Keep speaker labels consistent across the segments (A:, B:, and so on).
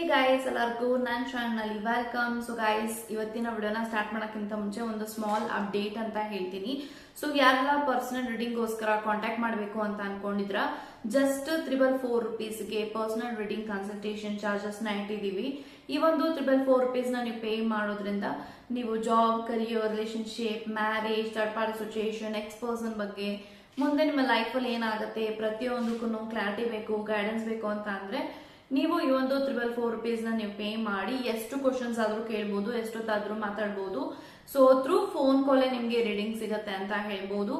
A: Hey guys ಎಲ್ಲರಿಗೂ ನನ್ನ channel welcome so guys ಇವತ್ತಿನ ವಿಡಿಯೋನ ಸ್ಟಾರ್ಟ್ ಮಾಡೋಕ್ಕಿಂತ ಮುಂಚೆ ಒಂದು ಸ್ಮಾಲ್ ಅಪ್ಡೇಟ್ ಅಂತ ಹೇಳ್ತೀನಿ. ಸೊ ಯಾರೆಲ್ಲ ಪರ್ಸನಲ್ ರೀಡಿಂಗ್ಗೋಸ್ಕರ ಕಾಂಟ್ಯಾಕ್ಟ್ ಮಾಡಬೇಕು ಅಂತ ಅನ್ಕೊಂಡಿದ್ರ ಜಸ್ಟ್ ತ್ರಿಬಲ್ ಫೋರ್ ರುಪೀಸ್ಗೆ ಪರ್ಸನಲ್ ರೀಡಿಂಗ್ ಕನ್ಸಲ್ಟೇಷನ್ ಚಾರ್ಜಸ್ ಇಟ್ಟಿದ್ದೀವಿ. ಈ ಒಂದು ತ್ರಿಬಲ್ ಫೋರ್ ರುಪೀಸ್ನ ನೀವು ಪೇ ಮಾಡೋದ್ರಿಂದ ನೀವು job career relationship marriage third party situation ex person ಬಗ್ಗೆ ಮುಂದೆ ನಿಮ್ಮ ಲೈಫಲ್ಲಿ ಏನಾಗುತ್ತೆ ಪ್ರತಿಯೊಂದಕ್ಕೂ ಕ್ಲಾರಿಟಿ ಬೇಕು ಗೈಡೆನ್ಸ್ ಬೇಕು ಅಂತ ಅಂದ್ರೆ ನೀವು ಈ ಒಂದು ತ್ರಿಬಲ್ ಫೋರ್ ರುಪೀಸ್ನ ನೀವು ಪೇ ಮಾಡಿ ಎಷ್ಟು ಕ್ವಶನ್ಸ್ ಆದ್ರೂ ಕೇಳ್ಬೋದು, ಎಷ್ಟೊತ್ತಾದರೂ ಮಾತಾಡ್ಬೋದು. ಸೊ ಥ್ರೂ ಫೋನ್ ಕಾಲೇ ನಿಮಗೆ ರೀಡಿಂಗ್ ಸಿಗುತ್ತೆ ಅಂತ ಹೇಳ್ಬೋದು.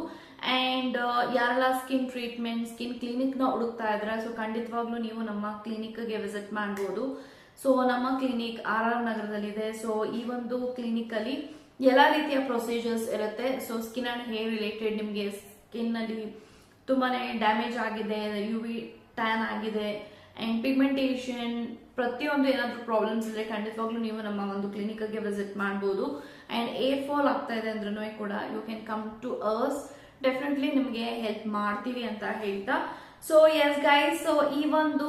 A: ಅಂಡ್ ಯಾರೆಲ್ಲ ಸ್ಕಿನ್ ಟ್ರೀಟ್ಮೆಂಟ್ ಸ್ಕಿನ್ ಕ್ಲಿನಿಕ್ನ ಹುಡುಕ್ತಾ ಇದ್ರೆ ಸೊ ಖಂಡಿತವಾಗ್ಲೂ ನೀವು ನಮ್ಮ ಕ್ಲಿನಿಕ್ಗೆ ವಿಸಿಟ್ ಮಾಡ್ಬೋದು. ಸೊ ನಮ್ಮ ಕ್ಲಿನಿಕ್ ಆರ್ ಆರ್ ನಗರದಲ್ಲಿದೆ. ಸೊ ಈ ಒಂದು ಕ್ಲಿನಿಕ್ ಅಲ್ಲಿ ಎಲ್ಲಾ ರೀತಿಯ ಪ್ರೊಸೀಜರ್ಸ್ ಇರುತ್ತೆ. So skin and hair related ನಿಮಗೆ ಸ್ಕಿನ್ ಅಲ್ಲಿ ತುಂಬಾನೇ ಡ್ಯಾಮೇಜ್ ಆಗಿದೆ ಯು ವಿ ಟ್ಯಾನ್ ಆಗಿದೆ. ಅಂಡ್ ಪಿಗ್ಮೆಂಟೇಷನ್ ಪ್ರತಿಯೊಂದು ಏನಾದರೂ ಪ್ರಾಬ್ಲಮ್ಸ್ ಇದ್ರೆ ಖಂಡಿತವಾಗ್ಲೂ ನೀವು ನಮ್ಮ ಒಂದು ಕ್ಲಿನಿಕ್ಗೆ ವಿಸಿಟ್ ಮಾಡ್ಬೋದು. ಆ್ಯಂಡ್ ಏರ್ ಫಾಲ್ ಆಗ್ತಾ ಇದೆ ಅಂದ್ರೂ ಕೂಡ you can come to us definitely ನಿಮಗೆ ಹೆಲ್ಪ್ ಮಾಡ್ತೀವಿ ಅಂತ ಹೇಳ್ತಾ. ಸೊ ಎಸ್ ಗೈಸ್ ಸೊ ಈ ಒಂದು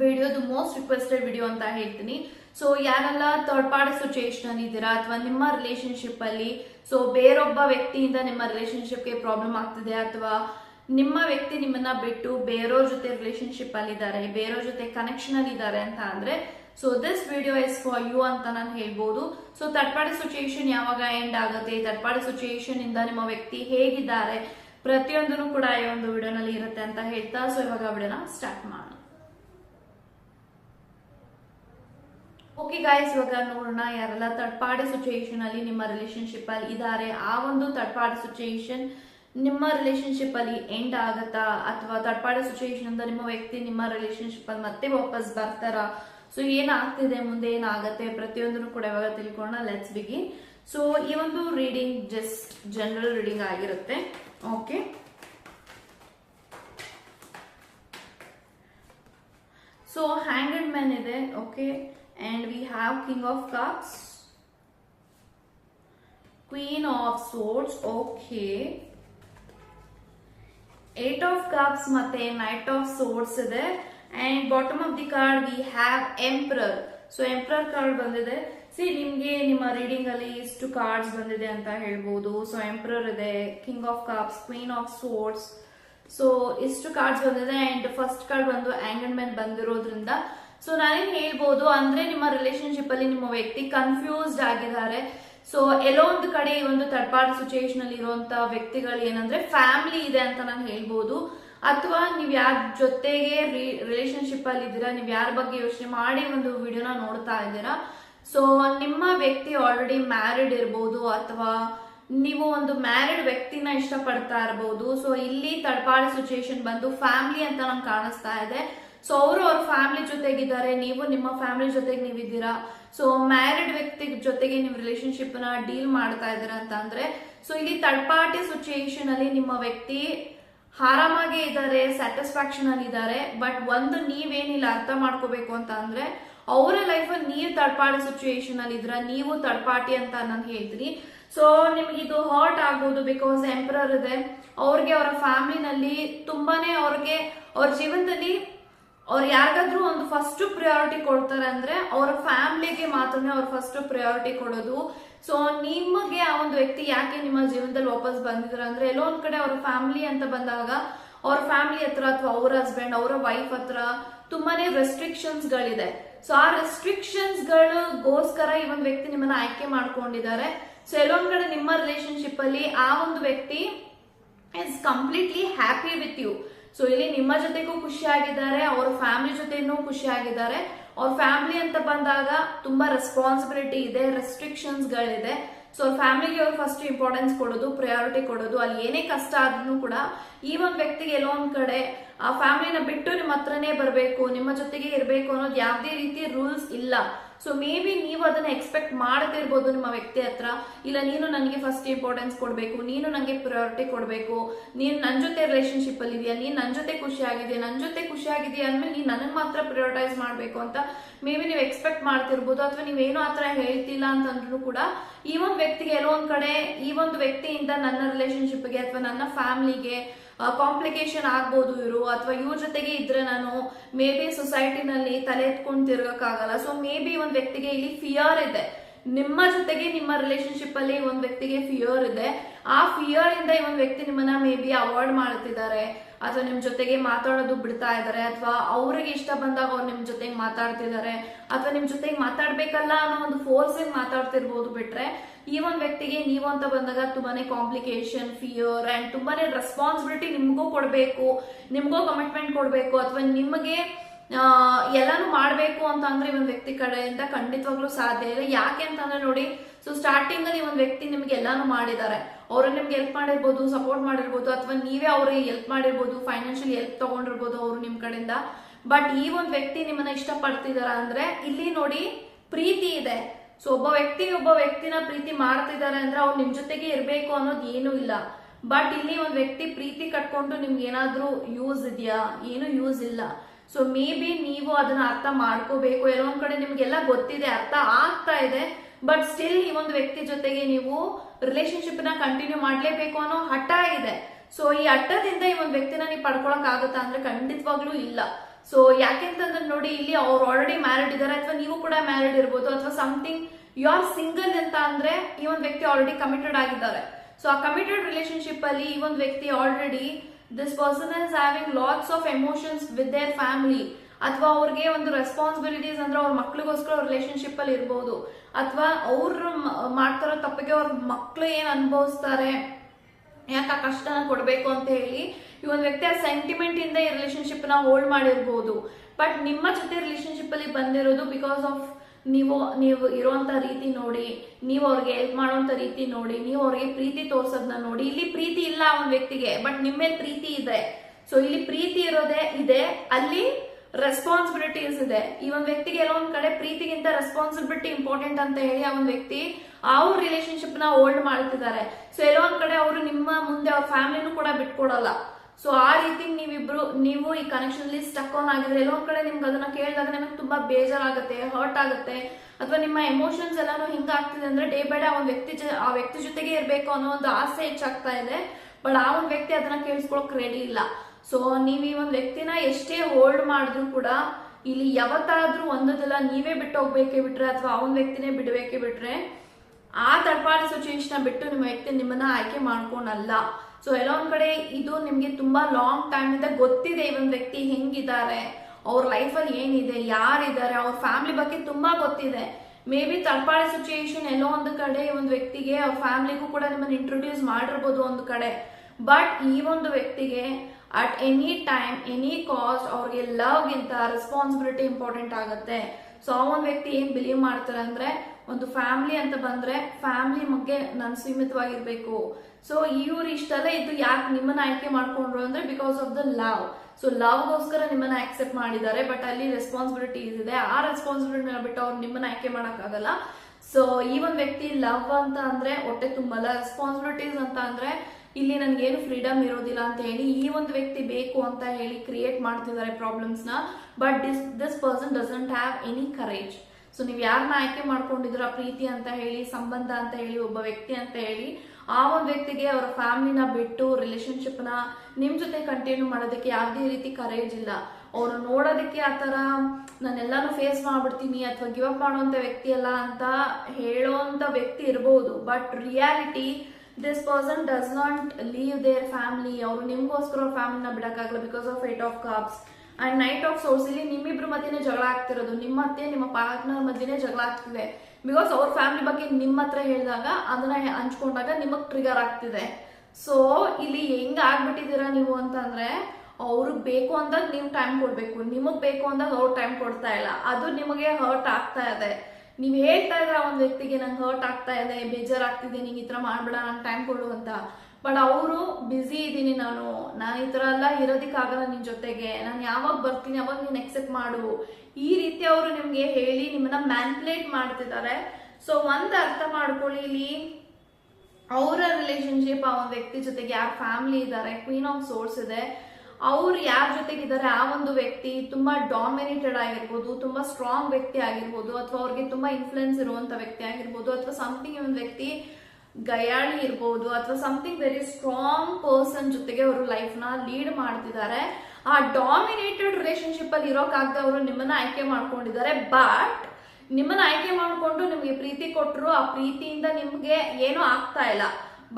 A: ವಿಡಿಯೋದು ಮೋಸ್ಟ್ ರಿಕ್ವೆಸ್ಟೆಡ್ ವಿಡಿಯೋ ಅಂತ ಹೇಳ್ತೀನಿ. ಸೊ ಯಾರೆಲ್ಲ ಥರ್ಡ್ ಪಾರ್ಟಿ ಸಿಚುಯೇಷನ್ ಇದ್ದೀರಾ ಅಥವಾ ನಿಮ್ಮ ರಿಲೇಶನ್ಶಿಪ್ ಅಲ್ಲಿ ಸೊ ಬೇರೊಬ್ಬ ವ್ಯಕ್ತಿಯಿಂದ ನಿಮ್ಮ ರಿಲೇಶನ್ಶಿಪ್ಗೆ ಪ್ರಾಬ್ಲಮ್ ಆಗ್ತಿದೆ ಅಥವಾ ನಿಮ್ಮ ವ್ಯಕ್ತಿ ನಿಮ್ಮನ್ನ ಬಿಟ್ಟು ಬೇರೋರ್ ಜೊತೆ ರಿಲೇಶನ್ಶಿಪ್ ಅಲ್ಲಿ ಇದ್ದಾರೆ ಬೇರೆಯವ್ರ ಜೊತೆ ಕನೆಕ್ಷನ್ ಅಲ್ಲಿ ಇದ್ದಾರೆ ಅಂತ ಅಂದ್ರೆ so this video is for you ಅಂತ ನಾನು ಹೇಳ್ಬೋದು. ಸೊ ಥರ್ಡ್ ಪಾರ್ಟಿ ಸಿಚುಯೇಷನ್ ಯಾವಾಗ ಎಂಡ್ ಆಗುತ್ತೆ ಥರ್ಡ್ ಪಾರ್ಟಿ ಸಿಚುಯೇಷನ್ ಇಂದ ನಿಮ್ಮ ವ್ಯಕ್ತಿ ಹೇಗಿದ್ದಾರೆ, ಪ್ರತಿಯೊಂದನ್ನು ಕೂಡ ಈ ಒಂದು ವಿಡಿಯೋನಲ್ಲಿ ಇರುತ್ತೆ ಅಂತ ಹೇಳ್ತಾ ಸೊ ಇವಾಗ ವಿಡಿಯೋನ ಸ್ಟಾರ್ಟ್ ಮಾಡೋಣ. ಓಕೆ ಗಾಯ್ಸ್ ಇವಾಗ ನೋಡೋಣ ಯಾರೆಲ್ಲ ತರ್ಡ್ ಪಾರ್ಟಿ ಸಿಚುಯೇಷನ್ ಅಲ್ಲಿ ನಿಮ್ಮ ರಿಲೇಶನ್ಶಿಪ್ ಅಲ್ಲಿ ಇದ್ದಾರೆ. ಆ ಒಂದು ತರ್ಡ್ ಸಿಚುಯೇಷನ್ ನಿಮ್ಮ ರಿಲೇಶನ್ಶಿಪ್ ಅಲ್ಲಿ ಎಂಡ್ ಆಗತ್ತಾ? ಅಥವಾ ಥರ್ಡ್ ಪಾರ್ಟಿ ಸಿಚುಯೇಷನ್ ಇಂದ ನಿಮ್ಮ ವ್ಯಕ್ತಿ ನಿಮ್ಮ ರಿಲೇಶನ್ಶಿಪ್ ಅಲ್ಲಿ ಮತ್ತೆ ವಾಪಸ್ ಬರ್ತಾರಾ? ಸೊ ಏನಾಗ್ತಿದೆ, ಮುಂದೆ ಏನಾಗತ್ತೆ ಪ್ರತಿಯೊಂದನ್ನು ಕೂಡ ಇವಾಗ ತಿಳ್ಕೊಳ್ಳೋಣ. ಲೆಟ್ಸ್ ಬಿಗಿ ಸೊ ಈ ಒಂದು ರೀಡಿಂಗ್ ಜಸ್ಟ್ ಜನರಲ್ ರೀಡಿಂಗ್ ಆಗಿರುತ್ತೆ. ಓಕೆ ಸೊ ಹ್ಯಾಂಡೆಡ್ ಮ್ಯಾನ್ ಇದೆ. Okay and we have king of cups queen of swords okay eight of cups ಮತ್ತೆ ನೈಟ್ ಆಫ್ ಸೋರ್ಟ್ಸ್ ಇದೆ. And bottom of the card we have emperor so emperor card ಬಂದಿದೆ. See ನಿಮ್ಗೆ ನಿಮ್ಮ reading ಅಲ್ಲಿ ಇಷ್ಟು cards ಬಂದಿದೆ ಅಂತ ಹೇಳ್ಬೋದು. ಸೊ ಎಂಪ್ರರ್ ಇದೆ king of cups queen of swords so ಇಷ್ಟು ಕಾರ್ಡ್ಸ್ ಬಂದಿದೆ. ಅಂಡ್ ಫಸ್ಟ್ ಕಾರ್ಡ್ ಬಂದು ಆಂಗಲ್ ಮ್ಯಾನ್ ಬಂದಿರೋದ್ರಿಂದ. ಸೊ ನಾನೇನ್ ಹೇಳ್ಬೋದು ಅಂದ್ರೆ ನಿಮ್ಮ ರಿಲೇಶನ್ಶಿಪ್ ಅಲ್ಲಿ ನಿಮ್ಮ ವ್ಯಕ್ತಿ ಕನ್ಫ್ಯೂಸ್ಡ್ ಆಗಿದ್ದಾರೆ. ಸೊ ಎಲ್ಲೋ ಒಂದು ಕಡೆ ಈ ಒಂದು ಥರ್ಡ್ ಪಾರ್ಟಿ ಸಿಚುಯೇಷನ್ ಅಲ್ಲಿ ಇರುವಂತ ವ್ಯಕ್ತಿಗಳು ಏನಂದ್ರೆ ಫ್ಯಾಮಿಲಿ ಇದೆ ಅಂತ ನಾನು ಹೇಳ್ಬೋದು. ಅಥವಾ ನೀವು ಯಾರ ಜೊತೆಗೆ ರಿಲೇಶನ್ಶಿಪ್ ಅಲ್ಲಿ ಇದ್ದೀರಾ, ನೀವು ಯಾರ ಬಗ್ಗೆ ಯೋಚನೆ ಮಾಡಿ ಒಂದು ವಿಡಿಯೋನ ನೋಡ್ತಾ ಇದ್ದೀರಾ. ಸೊ ನಿಮ್ಮ ವ್ಯಕ್ತಿ ಆಲ್ರೆಡಿ ಮ್ಯಾರಿಡ್ ಇರ್ಬೋದು ಅಥವಾ ನೀವು ಒಂದು ಮ್ಯಾರಿಡ್ ವ್ಯಕ್ತಿನ ಇಷ್ಟಪಡ್ತಾ ಇರಬಹುದು ಸೊ ಇಲ್ಲಿ ಪಾರ್ಟಿ ಸಿಚುಯೇಷನ್ ಬಂದು ಫ್ಯಾಮಿಲಿ ಅಂತ ನಂಗೆ ಕಾಣಿಸ್ತಾ ಇದೆ. ಸೊ ಅವರು ಅವ್ರ ಫ್ಯಾಮಿಲಿ ಜೊತೆಗಿದ್ದಾರೆ, ನೀವು ನಿಮ್ಮ ಫ್ಯಾಮಿಲಿ ಜೊತೆಗೆ ನೀವಿದ್ದೀರಾ. ಸೊ ಮ್ಯಾರಿಡ್ ವ್ಯಕ್ತಿ ಜೊತೆಗೆ ನೀವು ರಿಲೇಶನ್ಶಿಪ್ನ ಡೀಲ್ ಮಾಡ್ತಾ ಇದ್ದೀರಾ ಅಂತ ಅಂದ್ರೆ ಸೊ ಇಲ್ಲಿ ಥರ್ಡ್ ಪಾರ್ಟಿ ಸಿಚುಯೇಷನ್ ಅಲ್ಲಿ ನಿಮ್ಮ ವ್ಯಕ್ತಿ ಆರಾಮಾಗೆ ಇದ್ದಾರೆ ಸ್ಯಾಟಿಸ್ಫ್ಯಾಕ್ಷನ್ ಅಲ್ಲಿ ಇದ್ದಾರೆ ಬಟ್ ಒಂದು ನೀವೇನಿಲ್ಲ, ಅರ್ಥ ಮಾಡ್ಕೋಬೇಕು ಅಂತ ಅಂದ್ರೆ, ಅವರ ಲೈಫಲ್ಲಿ ನೀವು ಥರ್ಡ್ ಪಾರ್ಟಿ ಸಿಚುಯೇಷನ್ ಅಲ್ಲಿ ಇದ್ರ ನೀವು ಥರ್ಡ್ ಪಾರ್ಟಿ ಅಂತ ನಾನು ಹೇಳ್ತೀನಿ. ಸೊ ನಿಮ್ಗೆ ಇದು ಹರ್ಟ್ ಆಗ್ಬೋದು ಬಿಕಾಸ್ ಎಂಪ್ರರ್ ಇದೆ, ಅವ್ರಿಗೆ ಅವರ ಫ್ಯಾಮಿಲಿನಲ್ಲಿ ತುಂಬಾನೇ ಅವ್ರಿಗೆ, ಅವ್ರ ಜೀವನದಲ್ಲಿ ಅವ್ರು ಯಾರಿಗಾದ್ರೂ ಒಂದು ಫಸ್ಟ್ ಪ್ರಿಯಾರಿಟಿ ಕೊಡ್ತಾರೆ ಅಂದ್ರೆ ಅವರ ಫ್ಯಾಮಿಲಿಗೆ ಮಾತ್ರನೇ ಅವ್ರು ಫಸ್ಟ್ ಪ್ರಿಯಾರಿಟಿ ಕೊಡೋದು. ಸೊ ನಿಮಗೆ ಆ ಒಂದು ವ್ಯಕ್ತಿ ಯಾಕೆ ನಿಮ್ಮ ಜೀವನದಲ್ಲಿ ವಾಪಸ್ ಬಂದಿದ್ದಾರೆ ಅಂದ್ರೆ ಎಲ್ಲೋ ಒಂದ್ ಕಡೆ ಅವ್ರ ಫ್ಯಾಮಿಲಿ ಅಂತ ಬಂದಾಗ ಅವ್ರ ಫ್ಯಾಮಿಲಿ ಹತ್ರ ಅಥವಾ ಅವ್ರ ಹಸ್ಬೆಂಡ್ ಅವರ ವೈಫ್ ಹತ್ರ ತುಂಬಾನೇ ರೆಸ್ಟ್ರಿಕ್ಷನ್ಸ್ ಗಳಿದೆ ಸೊ ಆ ರೆಸ್ಟ್ರಿಕ್ಷನ್ಸ್ ಗಳಿಗೋಸ್ಕರ ಈ ಒಂದು ವ್ಯಕ್ತಿ ನಿಮ್ಮನ್ನ ಆಯ್ಕೆ ಮಾಡ್ಕೊಂಡಿದ್ದಾರೆ. ಸೊ ಎಲ್ಲೊಂದ್ ಕಡೆ ನಿಮ್ಮ ರಿಲೇಶನ್ಶಿಪ್ ಅಲ್ಲಿ ಆ ಒಂದು ವ್ಯಕ್ತಿ is completely happy with you so ಇಲ್ಲಿ ನಿಮ್ಮ ಜೊತೆಗೂ ಖುಷಿಯಾಗಿದ್ದಾರೆ, ಅವ್ರ ಫ್ಯಾಮಿಲಿ ಜೊತೆನೂ ಖುಷಿಯಾಗಿದ್ದಾರೆ. ಅವ್ರ ಫ್ಯಾಮಿಲಿ ಅಂತ ಬಂದಾಗ ತುಂಬಾ ರೆಸ್ಪಾನ್ಸಿಬಿಲಿಟಿ ಇದೆ ರೆಸ್ಟ್ರಿಕ್ಷನ್ಸ್ ಗಳಿದೆ ಸೊ ಅವ್ರ ಫ್ಯಾಮಿಲಿಗೆ ಅವ್ರು ಫಸ್ಟ್ ಇಂಪಾರ್ಟೆನ್ಸ್ ಕೊಡೋದು ಪ್ರಯಾರಿಟಿ ಕೊಡೋದು. ಅಲ್ಲಿ ಏನೇ ಕಷ್ಟ ಆದ್ರೂ ಕೂಡ ಈ ಒಂದು ವ್ಯಕ್ತಿಗೆ ಎಲ್ಲೋ ಒಂದ್ ಕಡೆ ಆ ಫ್ಯಾಮಿಲಿನ ಬಿಟ್ಟು ನಿಮ್ಮ ಹತ್ರನೇ ಬರಬೇಕು, ನಿಮ್ಮ ಜೊತೆಗೆ ಇರಬೇಕು ಅನ್ನೋದು ಯಾವುದೇ ರೀತಿ ರೂಲ್ಸ್ ಇಲ್ಲ. ಸೊ ಮೇ ಬಿ ನೀವು ಅದನ್ನ ಎಕ್ಸ್ಪೆಕ್ಟ್ ಮಾಡ್ತಿರ್ಬೋದು ನಿಮ್ಮ ವ್ಯಕ್ತಿ ಹತ್ರ. ಇಲ್ಲ, ನೀನು ನನಗೆ ಫಸ್ಟ್ ಇಂಪಾರ್ಟೆನ್ಸ್ ಕೊಡಬೇಕು, ನೀನು ನನಗೆ ಪ್ರಯಾರಿಟಿ ಕೊಡಬೇಕು, ನೀನು ನನ್ನ ಜೊತೆ ರಿಲೇಶನ್ಶಿಪ್ ಅಲ್ಲಿ ಇದೆಯಾ, ನೀನು ನನ್ನ ಜೊತೆ ಖುಷಿ ಆಗಿದೆ ನನ್ನ ಜೊತೆ ಖುಷಿ ಆಗಿದೆಯಾ ಅಂದ್ಮೇಲೆ ನೀನು ನನಗೆ ಮಾತ್ರ ಪ್ರಿಯೋರಿಟೈಸ್ ಮಾಡಬೇಕು ಅಂತ ಮೇ ಬಿ ನೀವು ಎಕ್ಸ್ಪೆಕ್ಟ್ ಮಾಡ್ತಿರ್ಬೋದು. ಅಥವಾ ನೀವೇನು ಆ ಥರ ಹೇಳ್ತಿಲ್ಲ ಅಂತಂದ್ರೂ ಕೂಡ ಈ ಒಂದು ವ್ಯಕ್ತಿಗೆ ಎಲ್ಲೊಂದು ಕಡೆ ಈ ಒಂದು ವ್ಯಕ್ತಿಯಿಂದ ನನ್ನ ರಿಲೇಶನ್ಶಿಪ್ಗೆ ಅಥವಾ ನನ್ನ ಫ್ಯಾಮಿಲಿಗೆ ಕಾಂಪ್ಲಿಕೇಶನ್ ಆಗ್ಬೋದು ಇವರು ಅಥವಾ ಇವ್ರ ಜೊತೆಗೆ ಇದ್ರೆ ನಾನು ಮೇ ಬಿ ಸೊಸೈಟಿನಲ್ಲಿ ತಲೆ ಎತ್ಕೊಂಡು ತಿರ್ಗಕ್ಕಾಗಲ್ಲ. ಸೊ ಮೇ ಬಿ ಒಂದು ವ್ಯಕ್ತಿಗೆ ಇಲ್ಲಿ ಫಿಯರ್ ಇದೆ. ನಿಮ್ಮ ಜೊತೆಗೆ ನಿಮ್ಮ ರಿಲೇಶನ್ಶಿಪ್ ಅಲ್ಲಿ ಒಂದು ವ್ಯಕ್ತಿಗೆ ಫಿಯರ್ ಇದೆ. ಆ ಫಿಯರ್ ಇಂದ ಈ ಒಂದು ವ್ಯಕ್ತಿ ನಿಮ್ಮನ್ನ ಮೇ ಬಿ ಅವಾಯ್ಡ್ ಮಾಡ್ತಿದ್ದಾರೆ. ಅಥವಾ ನಿಮ್ ಜೊತೆಗೆ ಮಾತಾಡೋದು ಬಿಡ್ತಾ ಇದ್ದಾರೆ. ಅಥವಾ ಅವ್ರಿಗೆ ಇಷ್ಟ ಬಂದಾಗ ಅವ್ರು ನಿಮ್ ಜೊತೆಗೆ ಮಾತಾಡ್ತಿದ್ದಾರೆ. ಅಥವಾ ನಿಮ್ ಜೊತೆಗೆ ಮಾತಾಡ್ಬೇಕಲ್ಲ ಅನ್ನೋ ಒಂದು ಫೋರ್ಸ್ ಮಾತಾಡ್ತಿರ್ಬೋದು ಬಿಟ್ರೆ ಈ ಒಂದು ವ್ಯಕ್ತಿಗೆ ನೀವು ಅಂತ ಬಂದಾಗ ತುಂಬಾನೇ ಕಾಂಪ್ಲಿಕೇಶನ್ ಫಿಯರ್ ಅಂಡ್ ತುಂಬಾನೇ ರೆಸ್ಪಾನ್ಸಿಬಿಲಿಟಿ ನಿಮ್ಗೂ ಕೊಡಬೇಕು, ನಿಮ್ಗೂ ಕಮಿಟ್ಮೆಂಟ್ ಕೊಡಬೇಕು, ಅಥವಾ ನಿಮಗೆ ಎಲ್ಲಾನು ಮಾಡಬೇಕು ಅಂತ ಅಂದ್ರೆ ಈ ಒಂದು ವ್ಯಕ್ತಿ ಕಡೆಯಿಂದ ಖಂಡಿತವಾಗ್ಲೂ ಸಾಧ್ಯ ಇಲ್ಲ. ಯಾಕೆ ಅಂತಂದ್ರೆ ನೋಡಿ ಸೊ ಸ್ಟಾರ್ಟಿಂಗ್ ಅಲ್ಲಿ ಒಂದು ವ್ಯಕ್ತಿ ನಿಮ್ಗೆ ಎಲ್ಲಾನು ಮಾಡಿದ್ದಾರೆ. ಅವರು ನಿಮ್ಗೆ ಹೆಲ್ಪ್ ಮಾಡಿರ್ಬೋದು ಸಪೋರ್ಟ್ ಮಾಡಿರ್ಬೋದು, ಅಥವಾ ನೀವೇ ಅವ್ರಿಗೆ ಹೆಲ್ಪ್ ಮಾಡಿರ್ಬೋದು ಫೈನಾನ್ಷಿಯಲ್ ಹೆಲ್ಪ್ ತಗೊಂಡಿರ್ಬೋದು ಅವರು ನಿಮ್ ಕಡೆಯಿಂದ. ಬಟ್ ಈ ಒಂದು ವ್ಯಕ್ತಿ ನಿಮ್ಮನ್ನ ಇಷ್ಟಪಡ್ತಿದಾರ ಅಂದ್ರೆ ಇಲ್ಲಿ ನೋಡಿ, ಪ್ರೀತಿ ಇದೆ. ಸೊ ಒಬ್ಬ ವ್ಯಕ್ತಿ ಒಬ್ಬ ವ್ಯಕ್ತಿನ ಪ್ರೀತಿ ಮಾಡ್ತಿದ್ದಾರೆ ಅಂದ್ರೆ ಅವ್ರು ನಿಮ್ ಜೊತೆಗೆ ಇರಬೇಕು ಅನ್ನೋದು ಏನು ಇಲ್ಲ. ಬಟ್ ಇಲ್ಲಿ ಒಂದ್ ವ್ಯಕ್ತಿ ಪ್ರೀತಿ ಕಟ್ಕೊಂಡು ನಿಮ್ಗೆ ಏನಾದ್ರೂ ಯೂಸ್ ಇದೆಯಾ? ಏನು ಯೂಸ್ ಇಲ್ಲ. ಸೊ ಮೇ ಬಿ ನೀವು ಅದನ್ನ ಅರ್ಥ ಮಾಡ್ಕೋಬೇಕು. ಎಲ್ಲೋ ಒಂದ್ ಕಡೆ ನಿಮ್ಗೆಲ್ಲ ಗೊತ್ತಿದೆ, ಅರ್ಥ ಆಗ್ತಾ ಇದೆ. ಬಟ್ ಸ್ಟಿಲ್ ಈ ಒಂದು ವ್ಯಕ್ತಿ ಜೊತೆಗೆ ನೀವು ರಿಲೇಶನ್ಶಿಪ್ನ ಕಂಟಿನ್ಯೂ ಮಾಡ್ಲೇಬೇಕು ಅನ್ನೋ ಹಠ ಇದೆ. ಸೊ ಈ ಹಠದಿಂದ ಈ ಒಂದು ವ್ಯಕ್ತಿನ ನೀವು ಪಡ್ಕೊಳಕ್ ಆಗುತ್ತಾ? ಅಂದ್ರೆ ಖಂಡಿತವಾಗ್ಲೂ ಇಲ್ಲ. ಸೊ ಯಾಕೆಂತಂದ್ರೆ ನೋಡಿ, ಇಲ್ಲಿ ಅವ್ರು ಆಲ್ರೆಡಿ ಮ್ಯಾರಿಡ್ ಇದ್ದಾರೆ, ಅಥವಾ ನೀವು ಕೂಡ ಮ್ಯಾರಿಡ್ ಇರ್ಬೋದು, ಅಥವಾ ಸಮಥಿಂಗ್ ಯು ಆರ್ ಸಿಂಗಲ್ ಅಂತ ಅಂದ್ರೆ ಈ ಒಂದು ವ್ಯಕ್ತಿ ಆಲ್ರೆಡಿ ಕಮಿಟೆಡ್ ಆಗಿದ್ದಾರೆ. ಸೊ ಆ ಕಮಿಟೆಡ್ ರಿಲೇಶನ್ಶಿಪ್ ಅಲ್ಲಿ ಈ ಒಂದು ವ್ಯಕ್ತಿ already this person is having lots of emotions with their family ಅಥವಾ ಅವ್ರಿಗೆ ಒಂದು ರೆಸ್ಪಾನ್ಸಿಬಿಲಿಟೀಸ್ ಅಂದ್ರೆ ಅವ್ರ ಮಕ್ಳಿಗೋಸ್ಕರ ರಿಲೇಶನ್ಶಿಪ್ ಅಲ್ಲಿ ಇರ್ಬೋದು. ಅಥವಾ ಅವ್ರು ಮಾಡ್ತಾರೋ ತಪ್ಪಿಗೆ ಅವ್ರ ಮಕ್ಳು ಏನ್ ಅನುಭವಿಸ್ತಾರೆ? ಯಾಕೆ ಆ ಕಷ್ಟನ ಕೊಡಬೇಕು ಅಂತ ಹೇಳಿ ಈ ಒಂದು ವ್ಯಕ್ತಿ ಆ ಸೆಂಟಿಮೆಂಟ್ ಇಂದ ಈ ರಿಲೇಶನ್ಶಿಪ್ನ ಹೋಲ್ಡ್ ಮಾಡಿರ್ಬೋದು. ಬಟ್ ನಿಮ್ಮ ಜೊತೆ ರಿಲೇಶನ್ಶಿಪ್ ಅಲ್ಲಿ ಬಂದಿರೋದು ಬಿಕಾಸ್ ಆಫ್ ನೀವು ನೀವು ಇರುವಂತ ರೀತಿ ನೋಡಿ, ನೀವು ಅವ್ರಿಗೆ ಹೆಲ್ಪ್ ಮಾಡುವಂತ ರೀತಿ ನೋಡಿ, ನೀವು ಅವ್ರಿಗೆ ಪ್ರೀತಿ ತೋರ್ಸೋದನ್ನ ನೋಡಿ. ಇಲ್ಲಿ ಪ್ರೀತಿ ಇಲ್ಲ ಆ ಒಂದು ವ್ಯಕ್ತಿಗೆ ಬಟ್ ನಿಮ್ಮ ಮೇಲೆ ಪ್ರೀತಿ ಇದೆ. ಸೊ ಇಲ್ಲಿ ಪ್ರೀತಿ ಇರೋದೇ ಇದೆ. ಅಲ್ಲಿ ರೆಸ್ಪಾನ್ಸಿಬಿಲಿಟೀಸ್ ಇದೆ. ಈ ಒಂದು ವ್ಯಕ್ತಿಗೆ ಎಲ್ಲೋ ಒಂದ್ ಕಡೆ ಪ್ರೀತಿಗಿಂತ ರೆಸ್ಪಾನ್ಸಿಬಿಲಿಟಿ ಇಂಪಾರ್ಟೆಂಟ್ ಅಂತ ಹೇಳಿ ಆ ಒಂದು ವ್ಯಕ್ತಿ ಅವ್ರ ರಿಲೇಶನ್ಶಿಪ್ನ ಹೋಲ್ಡ್ ಮಾಡ್ತಿದ್ದಾರೆ. ಸೊ ಎಲ್ಲೋ ಒಂದ್ ಕಡೆ ಅವರು ನಿಮ್ಮ ಮುಂದೆ ಅವ್ರ ಫ್ಯಾಮಿಲಿನೂ ಕೂಡ ಬಿಟ್ಕೊಡಲ್ಲ. ಸೊ ಆ ರೀತಿ ನೀವಿಬ್ರು, ನೀವು ಈ ಕನೆಕ್ಷನ್ ಅಲ್ಲಿ ಸ್ಟಕ್ ಆನ್ ಆಗಿದ್ರೆ ಎಲ್ಲೋ ಒಂದ್ ಕಡೆ ನಿಮ್ಗೆ ಅದನ್ನ ಕೇಳಿದಾಗ ನಿಮಗೆ ತುಂಬಾ ಬೇಜಾರಾಗುತ್ತೆ ಹರ್ಟ್ ಆಗುತ್ತೆ. ಅಥವಾ ನಿಮ್ಮ ಎಮೋಷನ್ಸ್ ಎಲ್ಲಾನು ಹಿಂಗಾಗ್ತಿದೆ ಅಂದ್ರೆ ಡೇ ಬೈ ಡೇ ಆ ಒಂದು ವ್ಯಕ್ತಿ ಆ ವ್ಯಕ್ತಿ ಜೊತೆಗೆ ಇರಬೇಕು ಅನ್ನೋ ಒಂದು ಆಸೆ ಹೆಚ್ಚಾಗ್ತಾ ಇದೆ. ಬಟ್ ಆ ಒಂದು ವ್ಯಕ್ತಿ ಅದನ್ನ ಕೇಳಿಸ್ಕೊಳಕ್ ರೆಡಿ ಇಲ್ಲ. ಸೊ ನೀವು ಈ ಒಂದು ವ್ಯಕ್ತಿನ ಎಷ್ಟೇ ಹೋಲ್ಡ್ ಮಾಡಿದ್ರು ಕೂಡ ಇಲ್ಲಿ ಯಾವತ್ತಾದ್ರೂ ಒಂದದಲ್ಲ ನೀವೇ ಬಿಟ್ಟು ಹೋಗ್ಬೇಕೇ ಬಿಟ್ರೆ ಅಥವಾ ಅವನ ವ್ಯಕ್ತಿನೇ ಬಿಡಬೇಕೇ ಬಿಟ್ರೆ ಆ ತಡಪಾಡಿ ಸಿಚುವೇಶನ್ ಬಿಟ್ಟು ನಿಮ್ಮ ವ್ಯಕ್ತಿ ನಿಮ್ಮನ್ನ ಆಯ್ಕೆ ಮಾಡ್ಕೊಂಡಲ್ಲ. ಸೊ ಎಲ್ಲೋ ಒಂದ್ ಕಡೆ ಇದು ನಿಮ್ಗೆ ತುಂಬಾ ಲಾಂಗ್ ಟೈಮ್ ಇಂದ ಗೊತ್ತಿದೆ ಈ ಒಂದು ವ್ಯಕ್ತಿ ಹೆಂಗಿದ್ದಾರೆ ಅವ್ರ ಲೈಫಲ್ಲಿ ಏನಿದೆ, ಯಾರಿದ್ದಾರೆ, ಅವ್ರ ಫ್ಯಾಮಿಲಿ ಬಗ್ಗೆ ತುಂಬಾ ಗೊತ್ತಿದೆ. ಮೇ ಬಿ ತಡಪಾಡಿ ಸಿಚುಯೇಷನ್ ಎಲ್ಲೋ ಒಂದು ಕಡೆ ಈ ಒಂದು ವ್ಯಕ್ತಿಗೆ ಅವ್ರ ಫ್ಯಾಮಿಲಿಗೂ ಕೂಡ ನಿಮ್ಮನ್ನ ಇಂಟ್ರೊಡ್ಯೂಸ್ ಮಾಡಿರ್ಬೋದು ಒಂದು ಕಡೆ. ಬಟ್ ಈ ಒಂದು ವ್ಯಕ್ತಿಗೆ at any time any cost ಅವ್ರಿಗೆ ಲವ್ಗಿಂತ ರೆಸ್ಪಾನ್ಸಿಬಿಲಿಟಿ ಇಂಪಾರ್ಟೆಂಟ್ ಆಗುತ್ತೆ. ಸೊ ಆ ಒಂದು ವ್ಯಕ್ತಿ ಏನ್ ಬಿಲೀವ್ ಮಾಡ್ತಾರೆ ಅಂದ್ರೆ, ಒಂದು ಫ್ಯಾಮಿಲಿ ಅಂತ ಬಂದ್ರೆ ಫ್ಯಾಮಿಲಿ ಬಗ್ಗೆ ನಾನು ಸೀಮಿತವಾಗಿರ್ಬೇಕು. ಸೊ ಇವ್ರು ಇಷ್ಟೆಲ್ಲ ಇದು ಯಾಕೆ ನಿಮ್ಮನ್ನ ಆಯ್ಕೆ ಮಾಡ್ಕೊಂಡ್ರು ಅಂದ್ರೆ because of the love so ಲವ್ಗೋಸ್ಕರ ನಿಮ್ಮನ್ನ ಆಕ್ಸೆಪ್ಟ್ ಮಾಡಿದ್ದಾರೆ ಬಟ್ ಅಲ್ಲಿ ರೆಸ್ಪಾನ್ಸಿಬಿಲಿಟೀಸ್ ಇದೆ. ಆ ರೆಸ್ಪಾನ್ಸಿಬಿಲಿಟಿ ಬಿಟ್ಟು ಅವ್ರು ನಿಮ್ಮನ್ನ ಆಯ್ಕೆ ಮಾಡಕ್ಕಾಗಲ್ಲ. ಸೊ ಈ ಒಂದು ವ್ಯಕ್ತಿ ಲವ್ ಅಂತ ಅಂದ್ರೆ, ಹೊಟ್ಟೆ ತುಂಬಲ್ಲ. ರೆಸ್ಪಾನ್ಸಿಬಿಲಿಟೀಸ್ ಅಂತ ಅಂದ್ರೆ ಇಲ್ಲಿ ನನಗೇನು ಫ್ರೀಡಮ್ ಇರೋದಿಲ್ಲ ಅಂತ ಹೇಳಿ ಈ ಒಂದು ವ್ಯಕ್ತಿ ಬೇಕು ಅಂತ ಹೇಳಿ ಕ್ರಿಯೇಟ್ ಮಾಡ್ತಿದ್ದಾರೆ ಪ್ರಾಬ್ಲಮ್ಸ್ನ. But this this person doesn't have any courage so ನೀವು ಯಾರನ್ನ ಆಯ್ಕೆ ಮಾಡ್ಕೊಂಡಿದ್ರ ಪ್ರೀತಿ ಅಂತ ಹೇಳಿ, ಸಂಬಂಧ ಅಂತ ಹೇಳಿ, ಒಬ್ಬ ವ್ಯಕ್ತಿ ಅಂತ ಹೇಳಿ, ಆ ಒಂದು ವ್ಯಕ್ತಿಗೆ ಅವರ ಫ್ಯಾಮಿಲಿನ ಬಿಟ್ಟು ರಿಲೇಶನ್ಶಿಪ್ ನಿಮ್ಮ ನಿಮ್ ಜೊತೆ ಕಂಟಿನ್ಯೂ ಮಾಡೋದಕ್ಕೆ ಯಾವುದೇ ರೀತಿ ಕರೇಜ್ ಇಲ್ಲ. ಅವ್ರನ್ನ ನೋಡೋದಕ್ಕೆ ಆ ತರ ನಾನೆಲ್ಲಾನು ಫೇಸ್ ಮಾಡ್ಬಿಡ್ತೀನಿ ಅಥವಾ ಗಿವ್ ಅಪ್ ಮಾಡುವಂತ ವ್ಯಕ್ತಿ ಅಲ್ಲ ಅಂತ ಹೇಳೋಂತ ವ್ಯಕ್ತಿ ಇರಬಹುದು but reality this person does not leave their family ಅವರು ನಿಮ್ಗೋಸ್ಕರ ಅವ್ರ ಫ್ಯಾಮಿಲಿನ ಬಿಡಕ್ಕಾಗಲ್ಲ because of eight of cups and knight of swords ಇಲ್ಲಿ ನಿಮ್ಮಿಬ್ರು ಮಧ್ಯೆ ಜಗಳ ಆಗ್ತಿರೋದು ನಿಮ್ಮ ಮತ್ತೆ ನಿಮ್ಮ ಪಾರ್ಟ್ನರ್ ಮಧ್ಯೆ ಜಗಳ ಆಗ್ತಿದೆ ಬಿಕಾಸ್ ಅವ್ರ ಫ್ಯಾಮಿಲಿ ಬಗ್ಗೆ ನಿಮ್ಮ ಹತ್ರ ಹೇಳಿದಾಗ ಅದನ್ನ ಹಂಚ್ಕೊಂಡಾಗ ನಿಮಗೆ ಟ್ರಿಗರ್ ಆಗ್ತಿದೆ. ಸೊ ಇಲ್ಲಿ ಹೆಂಗ್ ಆಗ್ಬಿಟ್ಟಿದ್ದೀರಾ ನೀವು ಅಂತಂದ್ರೆ, ಅವ್ರಿಗೆ ಬೇಕು ಅಂದಾಗ ನೀವು ಟೈಮ್ ಕೊಡ್ಬೇಕು. ನಿಮಗ್ ಬೇಕು ಅಂದಾಗ ಅವ್ರು ಟೈಮ್ ಕೊಡ್ತಾ ಇಲ್ಲ. ಅದು ನಿಮಗೆ ಹರ್ಟ್ ಆಗ್ತಾ ಇದೆ. ನೀವ್ ಹೇಳ್ತಾ ಇದ್ರೆ ಒಂದು ವ್ಯಕ್ತಿಗೆ ನಂಗೆ ಹರ್ಟ್ ಆಗ್ತಾ ಇದೆ, ಬೇಜಾರಾಗ್ತಿದೆ ನೀನು ಈ ಥರ ಮಾಡಬೇಡ, ನಂಗೆ ಟೈಮ್ ಕೊಡು ಅಂತ. ಬಟ್ ಅವರು ಬ್ಯುಸಿ ಇದ್ದೀನಿ ನಾನು. ನಾನು ಈ ಥರ ಎಲ್ಲ ಇರೋದಕ್ಕಾಗಲ್ಲ ನಿನ್ನ ಜೊತೆಗೆ. ನಾನು ಯಾವಾಗ ಬರ್ತೀನಿ ಅವಾಗ ನೀನು ಎಕ್ಸೆಪ್ಟ್ ಮಾಡು. ಈ ರೀತಿ ಅವರು ನಿಮಗೆ ಹೇಳಿ ನಿಮ್ಮನ್ನ ಮ್ಯಾನ್ಪುಲೇಟ್ ಮಾಡ್ತಿದ್ದಾರೆ. ಸೊ ಒಂದು ಅರ್ಥ ಮಾಡ್ಕೊಳ್ಳಿ ಇಲ್ಲಿ. ಅವರ ರಿಲೇಶನ್ಶಿಪ್ ಆ ಒಂದು ವ್ಯಕ್ತಿ ಜೊತೆಗೆ, ಯಾರ ಫ್ಯಾಮಿಲಿ ಇದ್ದಾರೆ ಕ್ವೀನ್ ಆಫ್ ಸೋರ್ಸ್ ಇದೆ. ಅವ್ರು ಯಾರ ಜೊತೆಗಿದ್ದಾರೆ, ಆ ಒಂದು ವ್ಯಕ್ತಿ ತುಂಬಾ ಡಾಮಿನೇಟೆಡ್ ಆಗಿರ್ಬೋದು, ತುಂಬಾ ಸ್ಟ್ರಾಂಗ್ ವ್ಯಕ್ತಿ ಆಗಿರ್ಬೋದು, ಅಥವಾ ಅವ್ರಿಗೆ ತುಂಬಾ ಇನ್ಫ್ಲುಯೆನ್ಸ್ ಇರುವಂತ ವ್ಯಕ್ತಿ ಆಗಿರ್ಬೋದು, ಅಥವಾ ಸಮಥಿಂಗ್ ಒಂದು ವ್ಯಕ್ತಿ ಗಯಾಳಿ ಇರ್ಬೋದು, ಅಥವಾ ಸಮಥಿಂಗ್ ವೆರಿ ಸ್ಟ್ರಾಂಗ್ ಪರ್ಸನ್ ಜೊತೆಗೆ ಅವರು ಲೈಫ್ನ ಲೀಡ್ ಮಾಡ್ತಿದ್ದಾರೆ. ಆ ಡಾಮಿನೇಟೆಡ್ ರಿಲೇಶನ್ಶಿಪ್ ಅಲ್ಲಿ ಇರೋಕ್ಕಾಗದೆ ಅವರು ನಿಮ್ಮನ್ನ ಆಯ್ಕೆ ಮಾಡ್ಕೊಂಡಿದ್ದಾರೆ. ಬಟ್ ನಿಮ್ಮನ್ನ ಆಯ್ಕೆ ಮಾಡಿಕೊಂಡು ನಿಮಗೆ ಪ್ರೀತಿ ಕೊಟ್ಟರು ಆ ಪ್ರೀತಿಯಿಂದ ನಿಮಗೆ ಏನೂ ಆಗ್ತಾ ಇಲ್ಲ.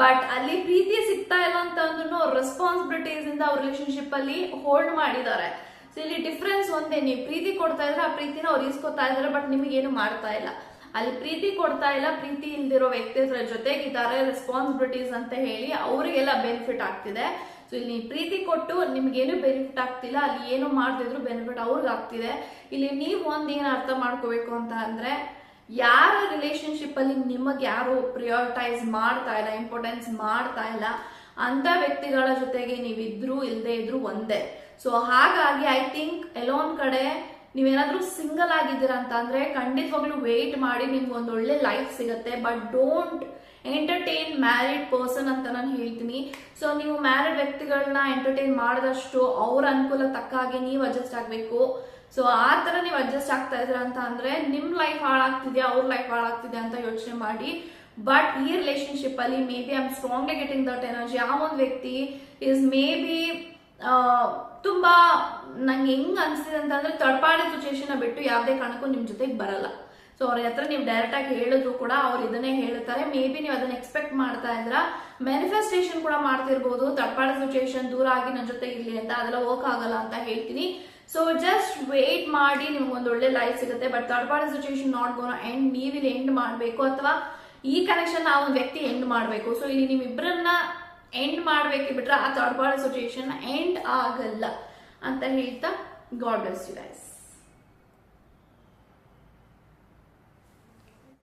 A: ಬಟ್ ಅಲ್ಲಿ ಪ್ರೀತಿ ಸಿಗ್ತಾ ಇಲ್ಲ ಅಂತ ಅಂದ್ರೂ ರೆಸ್ಪಾನ್ಸಿಬಿಲಿಟೀಸ್ ಇಂದ ಅವ್ರ ರಿಲೇಶನ್ಶಿಪ್ ಅಲ್ಲಿ ಹೋಲ್ಡ್ ಮಾಡಿದ್ದಾರೆ. ಸೊ ಇಲ್ಲಿ ಡಿಫ್ರೆನ್ಸ್ ಒಂದೇ, ನೀವು ಪ್ರೀತಿ ಕೊಡ್ತಾ ಇದ್ರೆ ಆ ಪ್ರೀತಿನ ಅವ್ರು ಇಸ್ಕೊತಾ ಇದಾರೆ ಬಟ್ ನಿಮಗೇನು ಮಾಡ್ತಾ ಇಲ್ಲ. ಅಲ್ಲಿ ಪ್ರೀತಿ ಕೊಡ್ತಾ ಇಲ್ಲ, ಪ್ರೀತಿ ಇಲ್ದಿರೋ ವ್ಯಕ್ತಿ ಹತ್ರ ಜೊತೆಗಿದ್ದಾರೆ ರೆಸ್ಪಾನ್ಸಿಬಿಲಿಟೀಸ್ ಅಂತ ಹೇಳಿ ಅವರಿಗೆಲ್ಲ ಬೆನಿಫಿಟ್ ಆಗ್ತಿದೆ. ಸೊ ಇಲ್ಲಿ ಪ್ರೀತಿ ಕೊಟ್ಟು ನಿಮ್ಗೇನು ಬೆನಿಫಿಟ್ ಆಗ್ತಿಲ್ಲ, ಅಲ್ಲಿ ಏನು ಮಾಡ್ತಿದ್ರು ಬೆನಿಫಿಟ್ ಅವ್ರಿಗೆ ಆಗ್ತಿದೆ. ಇಲ್ಲಿ ನೀವು ಒಂದ್ ಏನ್ ಅರ್ಥ ಮಾಡ್ಕೋಬೇಕು ಅಂತ ಅಂದ್ರೆ ಯಾರ ರಿಲೇಶನ್ಶಿಪ್ ಅಲ್ಲಿ ನಿಮಗೆ ಯಾರು ಪ್ರಿಯೋರಿಟೈಸ್ ಮಾಡ್ತಾ ಇಲ್ಲ ಇಂಪಾರ್ಟೆನ್ಸ್ ಮಾಡ್ತಾ ಇಲ್ಲ, ಅಂತ ವ್ಯಕ್ತಿಗಳ ಜೊತೆಗೆ ನೀವಿದ್ರು ಇಲ್ಲದೆ ಇದ್ರು ಒಂದೇ. ಸೊ ಹಾಗಾಗಿ ಐ ಥಿಂಕ್ ಎಲ್ಲೊಂದ್ ಕಡೆ ನೀವೇನಾದ್ರೂ ಸಿಂಗಲ್ ಆಗಿದ್ದೀರಾ ಅಂತ ಅಂದ್ರೆ ಖಂಡಿತವಾಗ್ಲೂ ವೇಟ್ ಮಾಡಿ ನಿಮ್ಗೆ ಒಂದು ಒಳ್ಳೆ ಲೈಫ್ ಸಿಗುತ್ತೆ but don't entertain married person ಅಂತ ನಾನು ಹೇಳ್ತೀನಿ. ಸೊ ನೀವು ಮ್ಯಾರಿಡ್ ವ್ಯಕ್ತಿಗಳನ್ನ ಎಂಟರ್ಟೈನ್ ಮಾಡಿದಷ್ಟು ಅವ್ರ ಅನುಕೂಲ ತಕ್ಕ ಹಾಗೆ ನೀವು ಅಡ್ಜಸ್ಟ್ ಆಗಬೇಕು. ಸೊ ಆ ತರ ನೀವು ಅಡ್ಜಸ್ಟ್ ಆಗ್ತಾ ಇದ್ರ ಅಂತ ಅಂದ್ರೆ ನಿಮ್ ಲೈಫ್ ಹಾಳಾಗ್ತಿದ್ಯಾ, ಅವ್ರ ಲೈಫ್ ಹಾಳಾಗ್ತಿದೆ ಅಂತ ಯೋಚನೆ ಮಾಡಿ. ಬಟ್ ಈ ರಿಲೇಶನ್ಶಿಪ್ ಅಲ್ಲಿ maybe am strongly getting that energy ಆ ಒಂದು ವ್ಯಕ್ತಿ ಇಸ್ ಮೇ ಬಿ ತುಂಬಾ ನಂಗೆ ಹೆಂಗ್ ಅನ್ಸ್ತಿದೆ ಅಂತಂದ್ರೆ ತಡ್ಪಾಡಿ ಸಿಚುವೇಶನ್ ಬಿಟ್ಟು ಯಾವುದೇ ಕಾರಣಕ್ಕೂ ನಿಮ್ ಜೊತೆಗೆ ಬರಲ್ಲ. ಸೊ ಅವ್ರ ಹತ್ರ ನೀವು ಡೈರೆಕ್ಟ್ ಆಗಿ ಹೇಳಿದ್ರು ಕೂಡ ಅವ್ರು ಇದನ್ನೇ ಹೇಳ್ತಾರೆ. ಮೇ ಬಿ ನೀವು ಅದನ್ನ ಎಕ್ಸ್ಪೆಕ್ಟ್ ಮಾಡ್ತಾ ಇದ್ರ ಮ್ಯಾನಿಫೆಸ್ಟೇಷನ್ ಕೂಡ ಮಾಡ್ತಿರ್ಬೋದು. ತಡ್ಪಾಡ ಸಿಚುವೇಶನ್ ದೂರ ಆಗಿ ನನ್ನ ಜೊತೆ ಇರ್ಲಿ ಅಂತ ಅದೆಲ್ಲ ವರ್ಕ್ ಆಗಲ್ಲ ಅಂತ ಹೇಳ್ತೀನಿ. ಸೊ ಜಸ್ಟ್ ವೇಟ್ ಮಾಡಿ ನಿಮ್ಗೆ ಒಂದು ಒಳ್ಳೆ ಲೈಫ್ ಸಿಗುತ್ತೆ but third party situation not gonna end ನೀವಿಲ್ಲಿ ಎಂಡ್ ಮಾಡಬೇಕು ಅಥವಾ ಈ ಕನೆಕ್ಷನ್ ಆ ಒಂದು ವ್ಯಕ್ತಿ ಎಂಡ್ ಮಾಡಬೇಕು. ಸೊ ಇಲ್ಲಿ ನಿಮ್ಮಿಬ್ಬರನ್ನ ಎಂಡ್ ಮಾಡಬೇಕು ಬಿಟ್ರೆ ಆ ಥರ್ಡ್ ಪಾರ್ಟಿ ಸಿಚುವೇಶನ್ ಎಂಡ್ ಆಗಲ್ಲ ಅಂತ ಹೇಳ್ತಾ ಗಾಡ್ ಬ್ಲೆಸ್ ಯು ಗೈಸ್